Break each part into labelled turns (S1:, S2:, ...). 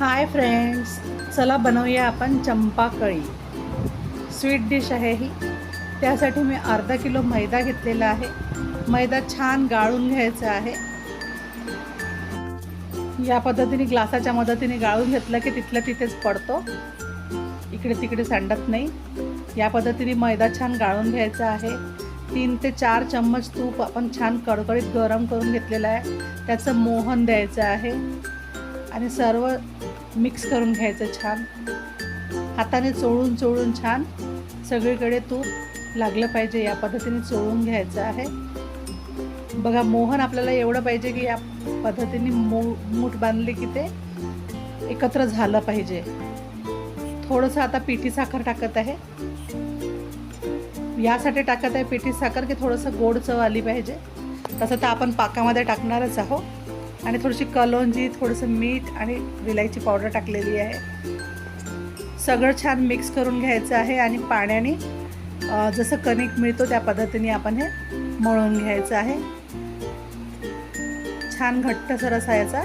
S1: Hi friends चला बनवूया आपण चंपाकळी. स्वीट डिश आहे ही. त्यासाठी मी अर्धा किलो मैदा घेतलेला आहे. मैदा छान गाळून घ्यायचा आहे. या पद्धतीने ग्लासाच्या मदतीने गाळून घेतलं की तिथलं तिथेच पडतो. इकडे तिकडे सांडत नाही. या पद्धतीने मैदा छान गाळून घ्यायचा आहे. तीन ते चार चम्मच तूप आपण छान कडकडीत गरम करून घेतलेलं आहे. त्याचं मोहन द्यायचं आहे. आणि सर्व मिक्स करून घ्यायचं छान. हाताने चोळून चोळून छान सगळीकडे तूप लागलं पाहिजे या पद्धतीने चोळून घ्यायचं आहे. बघा मोहन आपल्याला एवढं पाहिजे की या पद्धतीने मो मूठ बांधली की ते एकत्र झालं पाहिजे. थोडंसं आता पिठी साखर टाकत आहे. यासाठी टाकत आहे पिठी साखर की थोडंसं गोड चव आली पाहिजे. तसं तर आपण पाकामध्ये टाकणारच आहोत. आणि थोडीशी कलोंजी थोडंसं मीठ आणि विलायची पावडर टाकलेली आहे. सगळं छान मिक्स करून घ्यायचं आहे आणि पाण्याने जसं कणिक मिळतो त्या पद्धतीने आपण हे मळून घ्यायचं आहे. छान घट्टसर असा याचा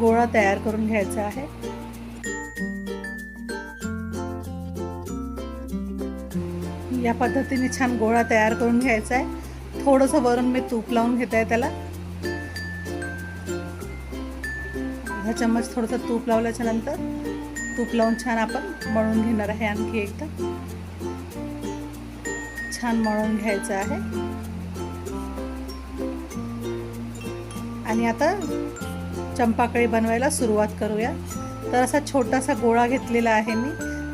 S1: गोळा तयार करून घ्यायचा आहे. या पद्धतीने छान गोळा तयार करून घ्यायचा आहे. थोडंसं वरून मी तूप लावून घेत आहे त्याला. अर्धा चम्मच थोडंसं तूप लावल्याच्या नंतर तूप लावून छान आपण मळून घेणार आहे आणखी एकदा. छान मळून घ्यायचं आहे. आणि आता चंपाकळी बनवायला सुरुवात करूया. तर असा छोटासा गोळा घेतलेला आहे मी.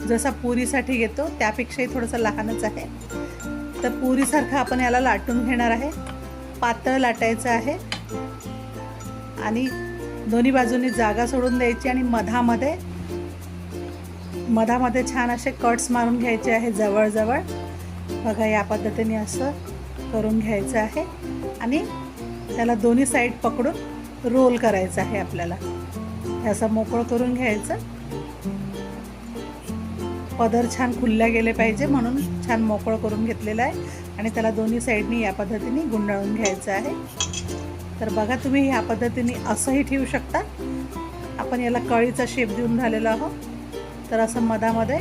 S1: जसा पुरीसाठी घेतो त्यापेक्षाही थोडंसं लहानच आहे. तर पुरीसारखं आपण याला लाटून घेणार आहे. पातळ लाटायचं आहे. आणि दोन्ही बाजूनी जागा सोडून द्यायची आणि मधामध्ये मधामध्ये छान असे कट्स मारून घ्यायचे आहे जवळजवळ. बघा या पद्धतीने असं करून घ्यायचं आहे. आणि त्याला दोन्ही साईड पकडून रोल करायचं आहे आपल्याला. असं मोकळं करून घ्यायचं. पदर छान खुलल्या गेले पाहिजे म्हणून छान मोकळं करून घेतलेलं आहे. आणि त्याला दोन्ही साईडनी या पद्धतीने गुंडाळून घ्यायचं आहे. तर बघा तुम्ही ह्या पद्धतीने असंही ठेवू शकता. आपण याला कळीचा शेप देऊन झालेलो आहोत. तर असं मधामध्ये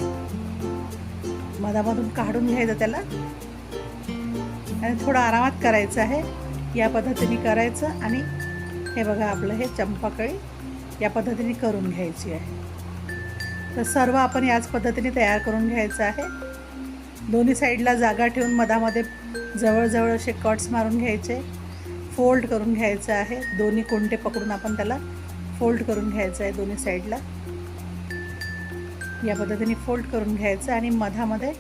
S1: मधामधून काढून घ्यायचं त्याला. आणि थोडं आरामात करायचं आहे. या पद्धतीने करायचं आणि हे बघा आपलं हे चंपाकळी या पद्धतीने करून घ्यायची आहे. तर सर्व आपण याच पद्धतीने तयार करून घ्यायचं आहे. दोन्ही साईडला जागा ठेवून मधामध्ये जवळजवळ असे कट्स मारून घ्यायचे. फोल्ड करून घ्यायचं आहे. दोन्ही कोंडे पकडून आपण त्याला फोल्ड करून घ्यायचं आहे दोन्ही साईडला. या पद्धतीने फोल्ड करून घ्यायचं आणि मधामध्ये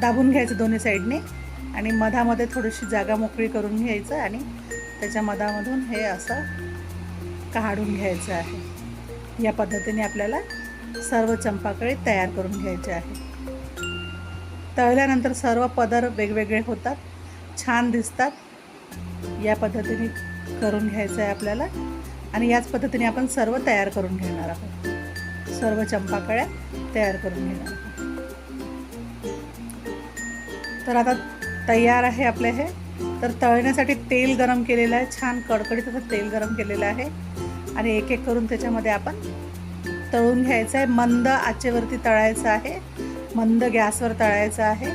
S1: दाबून घ्यायचं दोन्ही साईडने आणि मधामध्ये थोडीशी जागा मोकळी करून घ्यायचं आणि त्याच्या मधामधून हे असं काढून घ्यायचं आहे. या पद्धतीने आपल्याला सर्व चंपाकळी तयार करून घ्यायचे आहे. तळल्यानंतर सर्व पदर वेगवेगळे होतात. छान दिसतात. या पद्धतीने करून घ्यायचं आहे आपल्याला. आणि याच पद्धतीने आपण सर्व तयार करून घेणार आहोत. सर्व चंपाकळ्या तयार करून घेणार आहोत. तर आता तयार आहे आपले हे. तर तळण्यासाठी तेल गरम केलेलं आहे. छान कडकडीत असं तेल गरम केलेलं आहे. आणि एक एक करून त्याच्यामध्ये आपण तळून घ्यायचं आहे. मंद आचेवरती तळायचं आहे. मंद गॅसवर तळायचं आहे.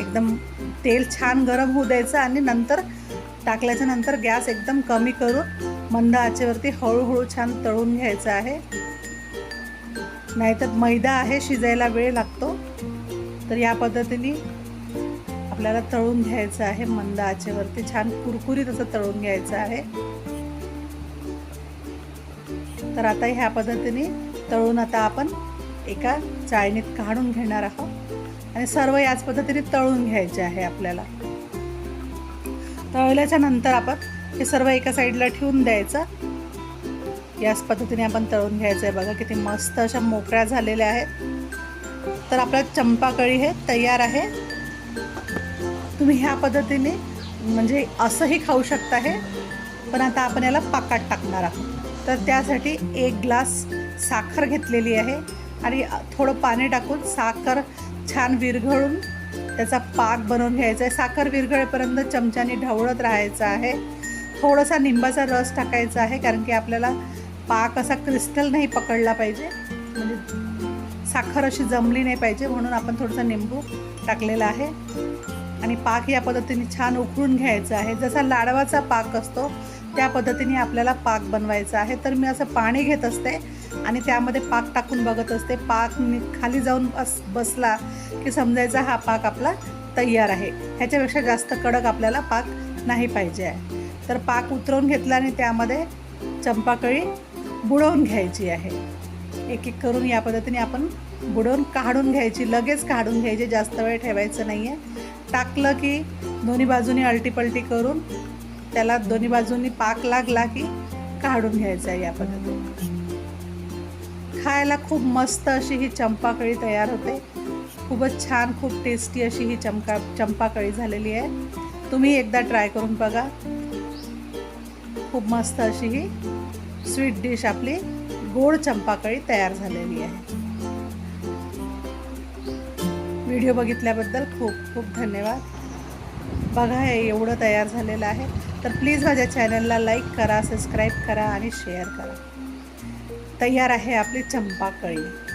S1: एकदम तेल छान गरम होऊ द्यायचं आणि नंतर टाकल्याच्या नंतर गॅस एकदम कमी करून मंद आचेवरती हळूहळू छान तळून घ्यायचं आहे. नाहीतर मैदा आहे शिजायला वेळ लागतो. तर या पद्धतीने आपल्याला तळून घ्यायचं आहे मंद आचेवरती छान कुरकुरीत असं तळून घ्यायचं आहे. तर आता ह्या पद्धतीने तळून आता आपण एका चाळणीत काढून घेणार आहोत. आणि सर्व याच पद्धतीने तळून घ्यायचे आहे आपल्याला. तळल्याच्या नंतर आपण हे सर्व एका साईडला ठेवून द्यायचं. याच पद्धतीने आपण तळून घ्यायचं आहे. बघा किती मस्त अशा मोकळ्या झालेल्या आहेत. तर आपल्या चंपाकळी हे तयार आहे. तुम्ही ह्या पद्धतीने म्हणजे असंही खाऊ शकता हे पण आता आपण याला पाकात टाकणार आहोत. तर त्यासाठी एक ग्लास साखर घेतलेली आहे. आणि थोडं पाणी टाकून साखर छान विरघळून त्याचा पाक बनवून घ्यायचा आहे. साखर विरघळेपर्यंत चमच्याने ढवळत राहायचं आहे. थोडासा निंबाचा रस टाकायचा आहे कारण की आपल्याला पाक असा क्रिस्टल नाही पकडला पाहिजे. म्हणजे साखर अशी जमली नाही पाहिजे म्हणून आपण थोडंसं निंबू टाकलेला आहे. आणि पाक या पद्धतीने छान उकळून घ्यायचा आहे. जसा लाडवाचा पाक असतो त्या पद्धतीने आपल्याला पाक बनवायचा आहे. तर मी असं पाणी घेत असते. आणि त्यामध्ये पाक टाकून बघत असते. पाक खाली जाऊन बस बसला की समजायचा हा पाक आपला तयार आहे. ह्याच्यापेक्षा जास्त कडक आपल्याला पाक नाही पाहिजे आहे. तर पाक उतरवून घेतला आणि त्यामध्ये चंपाकळी बुडवून घ्यायची आहे. एक एक करून या पद्धतीने आपण बुडवून काढून घ्यायची. लगेच काढून घ्यायची. जास्त वेळ ठेवायचं नाही आहे टाकलं की दोन्ही बाजूनी अल्टीपल्टी करून त्याला दोन्ही बाजूंनी पाक लागला की काढून घ्यायचा आहे या पद्धतीने. खायला खूप मस्त अशी ही चंपाकळी तयार होते. खूपच छान खूप टेस्टी अशी ही चमका चंपाकळी झालेली आहे. तुम्ही एकदा ट्राय करून बघा. खूप मस्त अशी ही स्वीट डिश आपली गोड चंपाकळी तयार झालेली आहे. व्हिडिओ बघितल्याबद्दल खूप खूप धन्यवाद. बघा हे एवढं तयार झालेलं आहे. तर प्लीज माझ्या चॅनलला लाईक करा सबस्क्राईब करा आणि शेअर करा. तयार आहे आपली चंपाकळी.